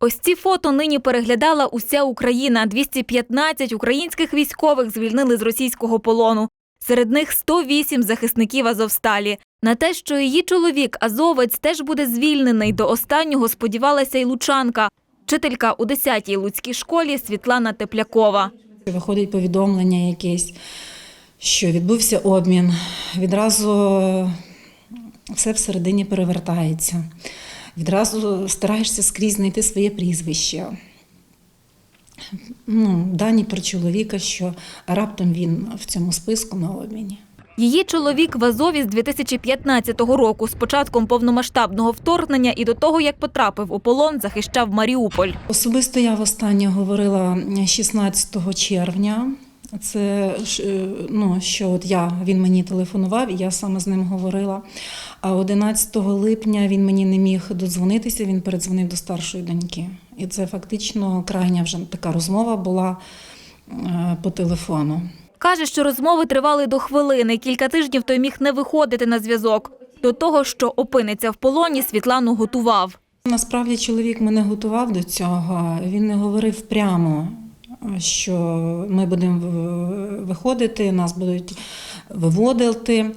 Ось ці фото нині переглядала уся Україна. 215 українських військових звільнили з російського полону. Серед них 108 захисників Азовсталі. На те, що її чоловік Азовець теж буде звільнений до останнього, сподівалася й лучанка, вчителька у 10-й луцькій школі Світлана Теплякова. Виходить повідомлення якесь, що відбувся обмін. Відразу все всередині перевертається. Відразу стараєшся скрізь знайти своє прізвище. Ну, дані про чоловіка, що раптом він в цьому списку на обміні. Її чоловік в Азові з 2015 року, з початком повномасштабного вторгнення і до того, як потрапив у полон, захищав Маріуполь. Особисто я востаннє говорила 16 червня. Це е, ну, що от я, він мені телефонував, і я саме з ним говорила. А 11 липня він мені не міг додзвонитися, він передзвонив до старшої доньки. І це фактично крайня вже така розмова була е, по телефону. Каже, що розмови тривали до хвилини. Кілька тижнів той міг не виходити на зв'язок. До того, що опиниться в полоні, Світлану готував. Насправді чоловік мене готував до цього. Він не говорив прямо, що ми будемо виходити, нас будуть виводити.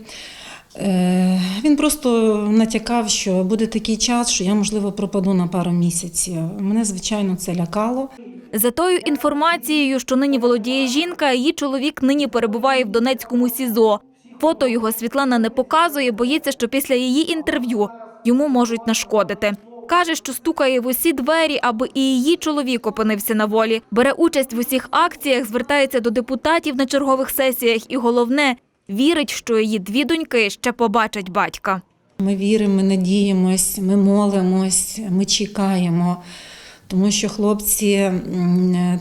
Е, Він просто натякав, що буде такий час, що я, можливо, пропаду на пару місяців. Мене, звичайно, це лякало. За тою інформацією, що нині володіє жінка, її чоловік нині перебуває в Донецькому СІЗО. Фото його Світлана не показує, боїться, що після її інтерв'ю йому можуть нашкодити. Каже, що стукає в усі двері, аби і її чоловік опинився на волі. Бере участь в усіх акціях, звертається до депутатів на чергових сесіях і головне вірить, що її дві доньки ще побачать батька. Ми віримо, ми надіємось, ми молимось, ми чекаємо. Тому що хлопці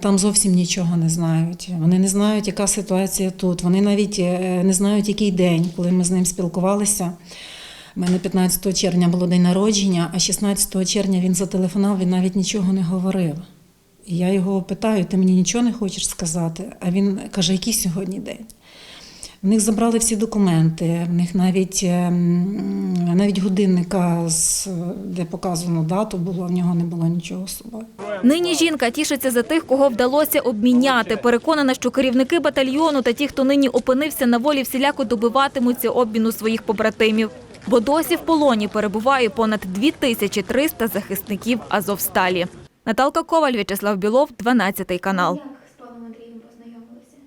там зовсім нічого не знають. Вони не знають, яка ситуація тут. Вони навіть е, не знають, який день, коли ми з ним спілкувалися. У мене 15 червня було день народження, а 16 червня він зателефонував, він навіть нічого не говорив. І я його питаю: ти мені нічого не хочеш сказати? А він каже, який сьогодні день? В них забрали всі документи, в них навіть, ем, навіть годинника, де показано дату було, в нього не було нічого з собою. Нині жінка тішиться за тих, кого вдалося обміняти. Переконана, що керівники батальйону та ті, хто нині опинився на волі, всіляко добиватимуться обміну своїх побратимів. Бо досі в полоні перебуває понад 2300 захисників Азовсталі. Наталка Коваль, В'ячеслав Білов, 12 канал.